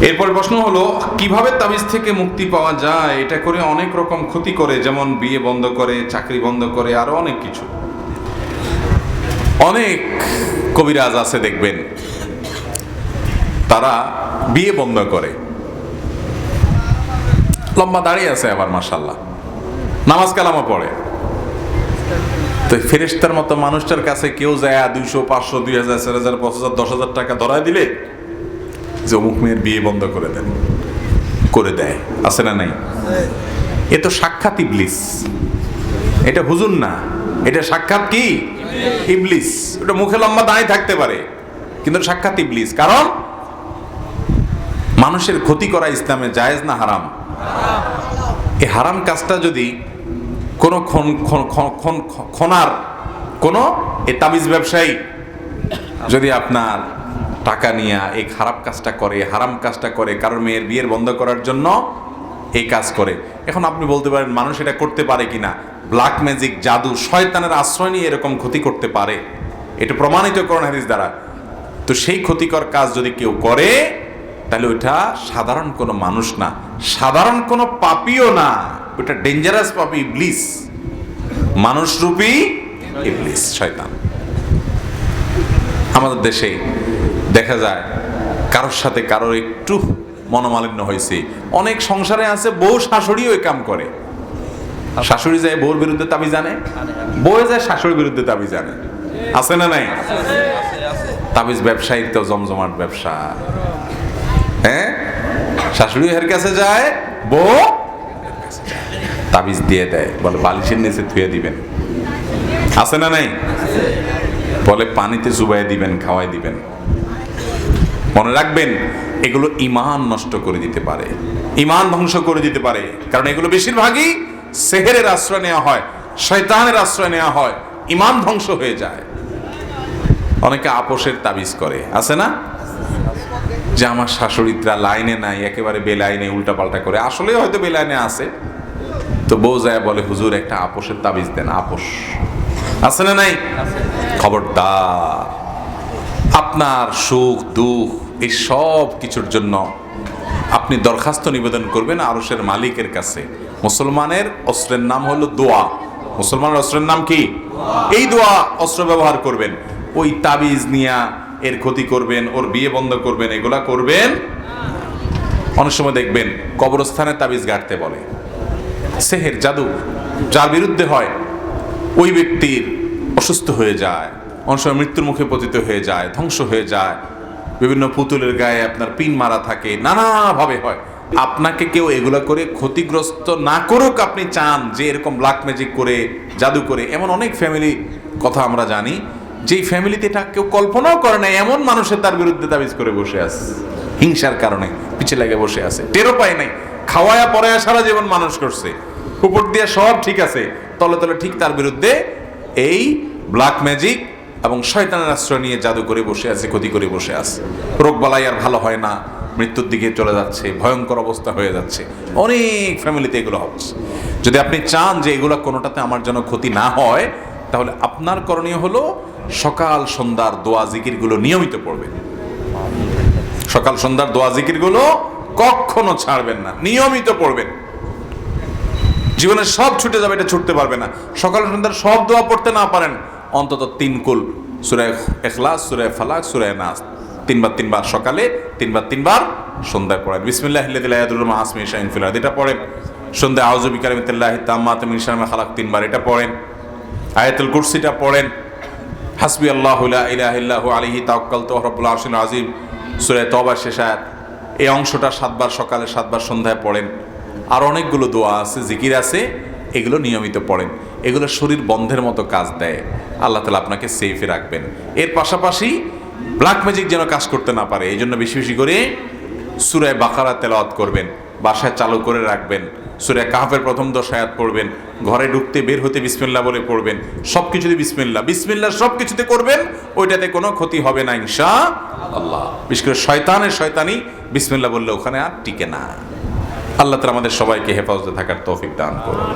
এরপর প্রশ্ন হলো, কীভাবে তাবিজ থেকে মুক্তি পাওয়া যায়? এটা করে অনেক রকম ক্ষতি করে, যেমন বিয়ে বন্ধ করে, চাকরি বন্ধ করে, আরও অনেক কিছু। অনেক কবিরাজ আছে, দেখবেন। তারা বিয়ে বন্ধ করে। লম্বা দাঁড়িয়ে আছে আবার মাসাল্লাহ নামাজ কালামা পড়ে। তো ফেরেস্তার মতো মানুষটার কাছে কেউ যায়, দুইশো, পাঁচশো, দুই হাজার, চার হাজার, পাঁচ হাজার, দশ হাজার টাকা ধরায় দিলে যে অমুক মেয়ের বিয়ে বন্ধ করে দেন। করে দেয়। আছে না নাই? এ তো সাক্ষাৎ ইবলিস। এটা হুজুর না। এটা সাক্ষাৎ কি? ইবলিস। ওটা মুখে লম্বা দাঁড়িয়ে থাকতে পারে। কিন্তু সাক্ষাৎ ইবলিস। কারণ মানুষের ক্ষতি করা ইসলামে জায়েজ না হারাম? এই হারাম কাজটা যদি কোনো খন, খন- খন- খন- খনার কোনো এ তাবিজ ব্যবসায়ী যদি আপনার টাকা নিয়ে এই খারাপ কাজটা করে, হারাম কাজটা করে, কারোর মেয়ের বিয়ের বন্ধ করার জন্য এই কাজ করে। এখন আপনি বলতে পারেন, মানুষ এটা করতে পারে কিনা? ব্ল্যাক ম্যাজিক জাদু, শয়তানের আশ্রয় নিয়ে এরকম ক্ষতি করতে পারে। এটা প্রমাণিত করণ হাদিস দ্বারা। তো সেই ক্ষতিকর কাজ যদি কেউ করে, তাহলে ওইটা সাধারণ কোনো মানুষ না। সাধারণ কোনো পাপিও না। ওইটা ডেঞ্জারাস পাপি ইবলিস। মানুষরূপী ইবলিস, শয়তান। আমাদের দেশে দেখা যায়, কারোর সাথে কারোর একটু মনোমালিন্য হয়েছে। অনেক সংসারে আছে, বউ শাশুড়ি ওই কাম করে। শাশুড়ি যায় বউর বিরুদ্ধে দাবি জানে বউ যায় শাশুড়ির বিরুদ্ধে দাবি জানে আছে না নাই? তাবিজ ব্যবসায়ীর তো জমজমাট ব্যবসা। হ্যাঁ? শাশুড়ি এর কাছে যায়, বউ। তাবিজ দিয়ে দেয়, বলে বালিশের নিচে থুয়ে দিবেন। আছে না নাই? বলে পানিতে চুবাই দিবেন, খাওয়াই দিবেন। মনে রাখবেন, এগুলো ইমান নষ্ট করে দিতে পারে। ইমান ধ্বংস করে দিতে পারে। কারণ এগুলো বেশিরভাগই সেহেরের আশ্রয় নেওয়া হয়, শয়তানের আশ্রয় নেওয়া হয় ইমান ধ্বংস হয়ে যায়। অনেকে আপোষের তাবিজ করে, আছে না? যে আমার শাশুড়িরা লাইনে নাই, একেবারে বেলাইনে উল্টাপাল্টা করে, আসলে হয়তো বেলাইনে আছে। তো বউ যায় বলে, হুজুর, একটা আপোষের তাবিজ দেন, আপোষ। আছে না নাই? খবরদার। আপনার সুখ, দুঃখ এই সব কিছুর জন্য আপনি দরখাস্ত নিবেদন করবেন আরসের মালিকের কাছে। মুসলমানের অস্ত্রের নাম হলো দোয়া। মুসলমানের অস্ত্রের নাম কি? এই দোয়া অস্ত্র ব্যবহার করবেন। ওই তাবিজ নিয়া এর ক্ষতি করবেন, ওর বিয়ে বন্ধ করবেন, এগুলা করবেন। অনেক সময় দেখবেন কবরস্থানে তাবিজ গাড়তে বলে। সেহের জাদু, যার বিরুদ্ধে হয়, ওই ব্যক্তির অসুস্থ হয়ে যায়, অনেক সময় মৃত্যুর মুখে পতিত হয়ে যায়, ধ্বংস হয়ে যায়। বিভিন্ন পুতুলের গায়ে আপনার পিন মারা থাকে, নানাভাবে হয়। আপনাকে কেউ এগুলো করে ক্ষতিগ্রস্ত না করুক আপনি চান যে এরকম ব্ল্যাক ম্যাজিক করে, জাদু করে। এমন অনেক ফ্যামিলি কথা আমরা জানি, যেই ফ্যামিলিতে এটা কেউ কল্পনাও করে না এমন মানুষের তার বিরুদ্ধে তাবিজ করে বসে আছে। হিংসার কারণে পিছে লেগে বসে আছে। টেরও পায় নাই। খাওয়ায়া পড়ায়া সারা জীবন মানুষ করছে। উপর দিয়ে সব ঠিক আছে। তলে তলে ঠিক তার বিরুদ্ধে এই ব্ল্যাক ম্যাজিক এবং শয়তানের আশ্রয় নিয়ে জাদু করে বসে আছে, ক্ষতি করে বসে আছে। রোগ বালাই আর ভালো হয় না, মৃত্যুর দিকে চলে যাচ্ছে, ভয়ঙ্কর অবস্থা হয়ে যাচ্ছে। অনেক ফ্যামিলিতে এগুলো হচ্ছে। যদি আপনি চান যে এগুলো কোনোটাতে আমার জন্য ক্ষতি না হয়, তাহলে আপনার করণীয় হলো সকাল সন্ধ্যার দোয়া জিকিরগুলো নিয়মিত পড়বেন। সকাল সন্ধ্যার দোয়া জিকিরগুলো কখনো ছাড়বেন না, নিয়মিত পড়বেন। জীবনে সব ছুটে যাবে এটা ছুটতে পারবে না। সকাল সন্ধ্যার সব দোয়া পড়তে না পারেন অন্তত তিন কুল সুরায় এখলাস সুরায় ফালাক সুরায় নাস। তিনবার তিনবার সকালে, তিনবার তিনবার সন্ধ্যায় পড়েন। বিসমিল্লাহ আসমি শাহিন ফিলাদ এটা পড়েন। সন্ধ্যায় আউজুবি কারিমতুল্লাহ তাম্মাত খালাক তিনবার এটা পড়েন। আয়াতুল কুরসিটা পড়েন। হাসবি আল্লাহ ইলাহিল্লাহ ইলাহা ইল্লাহু আলাইহি তাওয়াক্কালতু ওয়া রাব্বুল আরশিল আযীম। সূরা তওবা শেষ আয়াত। এই অংশটা সাতবার সকালে, সাতবার সন্ধ্যায় পড়েন। আর অনেকগুলো দোয়া আছে, জিকির আছে। এগুলো নিয়মিত পড়েন। এগুলো শরীর বন্ধের মতো কাজ দেয়। আল্লাহ তালা আপনাকে সেফে রাখবেন। এর পাশাপাশি ব্ল্যাক ম্যাজিক যেন কাজ করতে না পারে এই জন্য বেশি বেশি করে সুরায় বাকারা তেলাওয়াত করবেন, বাসায় চালু করে রাখবেন, সুরায় কাহাফের প্রথম দশ আয়াত পড়বেন, ঘরে ঢুকতে বের হতে বিসমিল্লা বলে পড়বেন সব কিছুতে বিসমিল্লা বিসমিল্লা সব কিছুতে করবেন, ওইটাতে কোনো ক্ষতি হবে না ইনশা আল্লাহ বিশেষ করে শয়তানের শয়তানি বিসমিল্লা বললে ওখানে আর টিকে না। আল্লাহ তালা আমাদের সবাইকে হেফাজতে থাকার তৌফিক দান করুন।